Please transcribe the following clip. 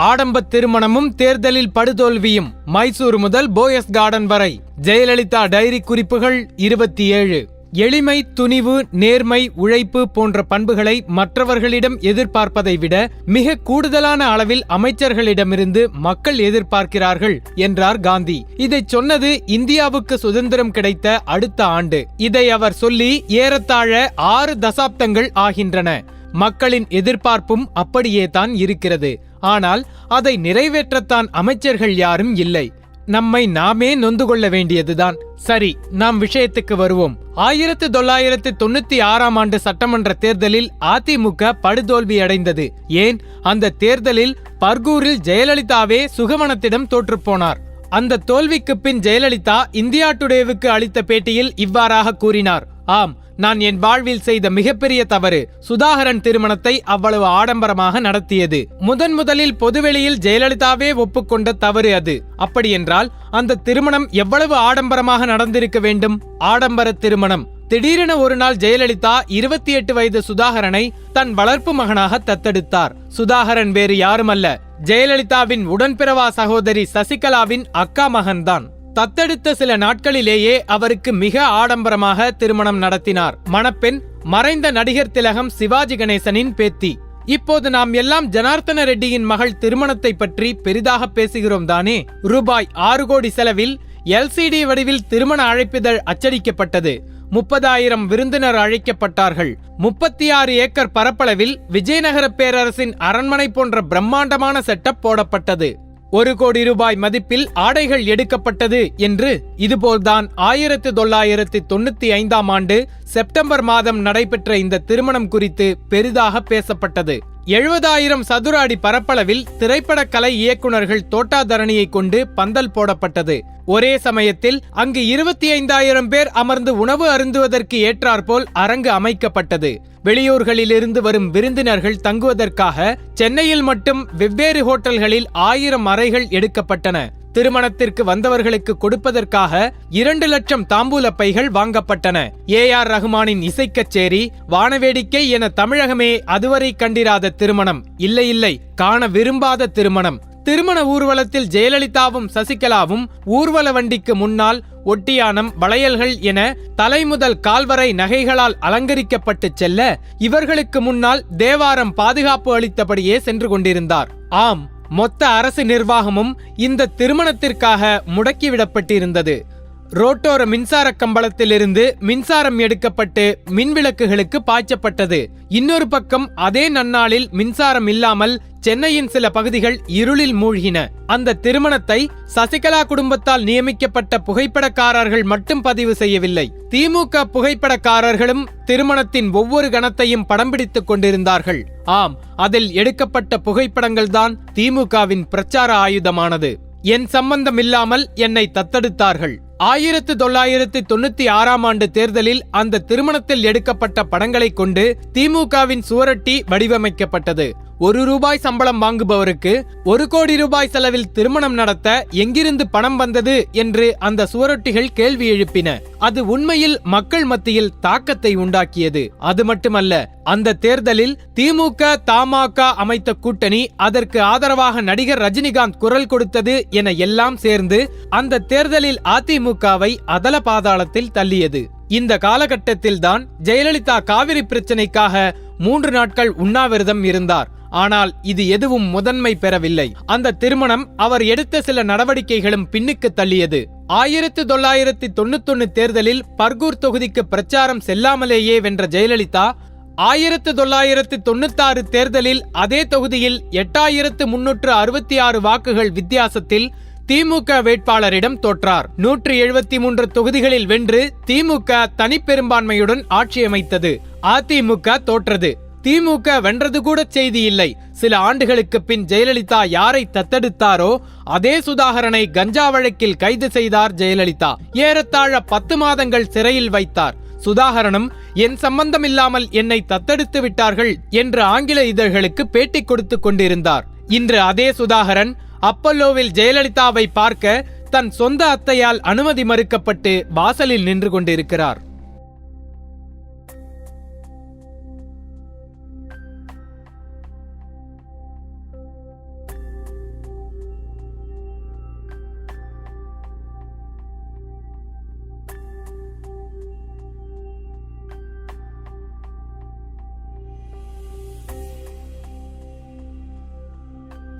ஆடம்ப திருமணமும் தேர்தலில் படுதோல்வியும் மைசூர் முதல் போயஸ் கார்டன் வரை. ஜெயலலிதா டைரி குறிப்புகள் இருபத்தி ஏழு. எளிமை துணிவு நேர்மை உழைப்பு போன்ற பண்புகளை மற்றவர்களிடம் எதிர்பார்ப்பதை விட மிக கூடுதலான அளவில் அமைச்சர்களிடமிருந்து மக்கள் எதிர்பார்க்கிறார்கள் என்றார் காந்தி. இதைச் சொன்னது இந்தியாவுக்கு சுதந்திரம் கிடைத்த அடுத்த ஆண்டு. இதை அவர் சொல்லி ஏறத்தாழ ஆறு தசாப்தங்கள் ஆகின்றன. மக்களின் எதிர்பார்ப்பும் அப்படியே தான் இருக்கிறது. ஆனால் அதை நிறைவேற்றத்தான் அமைச்சர்கள் யாரும் இல்லை. நம்மை நாமே நொந்து கொள்ள வேண்டியதுதான். சரி நாம் விஷயத்துக்கு வருவோம். ஆயிரத்து தொள்ளாயிரத்து தொண்ணூத்தி ஆறாம் ஆண்டு சட்டமன்ற தேர்தலில் அதிமுக படுதோல்வி அடைந்தது. ஏன்? அந்த தேர்தலில் பர்கூரில் ஜெயலலிதாவே சுகவனத்திடம் தோற்றுப்போனார் அந்த தோல்விக்கு பின் ஜெயலலிதா இந்தியா டுடேவுக்கு அளித்த பேட்டியில் இவ்வாறாக கூறினார். ஆம் நான் என் வாழ்வில் செய்த மிகப்பெரிய தவறு சுதாகரன் திருமணத்தை அவ்வளவு ஆடம்பரமாக நடத்தியது. முதன் முதலில் பொதுவெளியில் ஜெயலலிதாவே ஒப்புக்கொண்ட தவறு அது. அப்படியென்றால் அந்த திருமணம் எவ்வளவு ஆடம்பரமாக நடந்திருக்க வேண்டும்? ஆடம்பர திருமணம். திடீரென ஒரு நாள் ஜெயலலிதா இருபத்தி எட்டு வயது சுதாகரனை தன் வளர்ப்பு மகனாக தத்தெடுத்தார். சுதாகரன் வேறு யாருமல்ல. ஜெயலலிதாவின் உடன்பிறவா சகோதரி சசிகலாவின் அக்கா மகன்தான். தத்தெடுத்த சில நாட்களிலேயே அவருக்கு மிக ஆடம்பரமாக திருமணம் நடத்தினார். மணப்பெண் மறைந்த நடிகர் திலகம் சிவாஜி கணேசனின் பேத்தி. இப்போது நாம் எல்லாம் ஜனார்த்தன ரெட்டியின் மகள் திருமணத்தை பற்றி பெரிதாக பேசுகிறோம் தானே. ரூபாய் ஆறு கோடி செலவில் எல்சிடி வடிவில் திருமண அழைப்பிதழ் அச்சடிக்கப்பட்டது. முப்பதாயிரம் விருந்தினர் அழைக்கப்பட்டார்கள். முப்பத்தி ஆறு ஏக்கர் பரப்பளவில் விஜயநகர பேரரசின் அரண்மனை போன்ற பிரம்மாண்டமான செட்டப் போடப்பட்டது. ஒரு கோடி ரூபாய் மதிப்பில் ஆடைகள் எடுக்கப்பட்டது என்று இதுபோல்தான் ஆயிரத்து தொள்ளாயிரத்து தொண்ணூத்தி ஐந்தாம் ஆண்டு செப்டம்பர் மாதம் நடைபெற்ற இந்த திருமணம் குறித்து பெரிதாக பேசப்பட்டது. எழுபதாயிரம் சதுர அடி பரப்பளவில் திரைப்பட கலை இயக்குனர்கள் தோட்டாதரணியை கொண்டு பந்தல் போடப்பட்டது. ஒரே சமயத்தில் அங்கு இருபத்தி ஐந்தாயிரம் பேர் அமர்ந்து உணவு அருந்துவதற்கு ஏற்றாற்போல் அரங்கு அமைக்கப்பட்டது. வெளியூர்களிலிருந்து வரும் விருந்தினர்கள் தங்குவதற்காக சென்னையில் மட்டும் வெவ்வேறு ஹோட்டல்களில் ஆயிரம் அறைகள் எடுக்கப்பட்டன. திருமணத்திற்கு வந்தவர்களுக்கு கொடுப்பதற்காக இரண்டு லட்சம் தாம்பூல பைகள் வாங்கப்பட்டன. ஏ ஆர் ரஹ்மானின் இசைக்கச்சேரி வானவேடிக்கை என தமிழகமே அதுவரை கண்டிராத திருமணம். இல்லை இல்லை காண விரும்பாத திருமணம். திருமண ஊர்வலத்தில் ஜெயலலிதாவும் சசிகலாவும் ஊர்வல வண்டிக்கு முன்னால் ஒட்டியானம் வளையல்கள் என தலைமுதல் கால்வரை நகைகளால் அலங்கரிக்கப்பட்டு செல்ல இவர்களுக்கு முன்னால் தேவாரம் பாதுகாப்பு அளித்தபடியே சென்று கொண்டிருந்தார். ஆம் மொத்த அரசு நிர்வாகமும் இந்த திருமணத்திற்காக முடக்கிவிடப்பட்டிருந்தது. ரோட்டோர மின்சார கம்பளத்திலிருந்து மின்சாரம் எடுக்கப்பட்டு மின்விளக்குகளுக்கு பாய்ச்சப்பட்டது. இன்னொரு பக்கம் அதே நன்னாளில் மின்சாரம் இல்லாமல் சென்னையின் சில பகுதிகள் இருளில் மூழ்கின. அந்த திருமணத்தை சசிகலா குடும்பத்தால் நியமிக்கப்பட்ட புகைப்படக்காரர்கள் மட்டும் பதிவு செய்யவில்லை. திமுக புகைப்படக்காரர்களும் திருமணத்தின் ஒவ்வொரு கணத்தையும் படம் பிடித்துக் கொண்டிருந்தார்கள். ஆம் அதில் எடுக்கப்பட்ட புகைப்படங்கள் தான் திமுகவின் பிரச்சார ஆயுதமானது. என் சம்பந்தம் இல்லாமல் என்னை தத்தெடுத்தார்கள். ஆயிரத்து தொள்ளாயிரத்து தொண்ணூத்தி ஆறாம் ஆண்டு தேர்தலில் அந்த திருமணத்தில் எடுக்கப்பட்ட படங்களை கொண்டு திமுகவின் சுவரொட்டி வடிவமைக்கப்பட்டது. ஒரு ரூபாய் சம்பளம் வாங்குபவருக்கு ஒரு கோடி ரூபாய் செலவில் திருமணம் நடத்த எங்கிருந்து பணம் வந்தது என்று அந்த சுவரொட்டிகள் கேள்வி எழுப்பின. அது உண்மையில் மக்கள் மத்தியில் தாக்கத்தை உண்டாக்கியது. அது மட்டுமல்ல அந்த தேர்தலில் திமுக தமாக அமைத்த கூட்டணி அதற்கு ஆதரவாக நடிகர் ரஜினிகாந்த் குரல் கொடுத்தது என எல்லாம் சேர்ந்து அந்த தேர்தலில் அதிமுகவை அதல பாதாளத்தில் தள்ளியது. இந்த காலகட்டத்தில்தான் ஜெயலலிதா காவிரி பிரச்சனைக்காக மூன்று நாட்கள் உண்ணாவிரதம் இருந்தார். ஆனால் இது எதுவும் முதன்மை பெறவில்லை. அந்த திருமணம் அவர் எடுத்த சில நடவடிக்கைகளும் பின்னுக்கு தள்ளியது. ஆயிரத்து தொள்ளாயிரத்தி தொண்ணூத்தொன்னு தேர்தலில் பர்கூர் தொகுதிக்கு பிரச்சாரம் செல்லாமலேயே வென்ற ஜெயலலிதா ஆயிரத்து தொள்ளாயிரத்து தொண்ணூத்தாறு தேர்தலில் அதே தொகுதியில் எட்டாயிரத்து முன்னூற்று அறுபத்தி ஆறு வாக்குகள் வித்தியாசத்தில் திமுக வேட்பாளரிடம் தோற்றார். நூற்றி எழுபத்தி மூன்று தொகுதிகளில் வென்று திமுக தனிப்பெரும்பான்மையுடன் ஆட்சி அமைத்தது அதிமுக தோற்றது. திமுக வென்றது கூட செய்தி இல்லை. சில ஆண்டுகளுக்கு பின் ஜெயலலிதா யாரை தத்தெடுத்தாரோ அதே சுதாகரனை கஞ்சா வழக்கில் கைது செய்தார் ஜெயலலிதா. ஏறத்தாழ பத்து மாதங்கள் சிறையில் வைத்தார். சுதாகரனும் என் சம்பந்தமில்லாமல் என்னை தத்தெடுத்து விட்டார்கள் என்று ஆங்கில இதழ்களுக்கு பேட்டி கொடுத்து கொண்டிருந்தார். இன்று அதே சுதாகரன் அப்பல்லோவில் ஜெயலலிதாவை பார்க்க தன் சொந்த அத்தையால் அனுமதி மறுக்கப்பட்டு வாசலில் நின்று கொண்டிருக்கிறார்.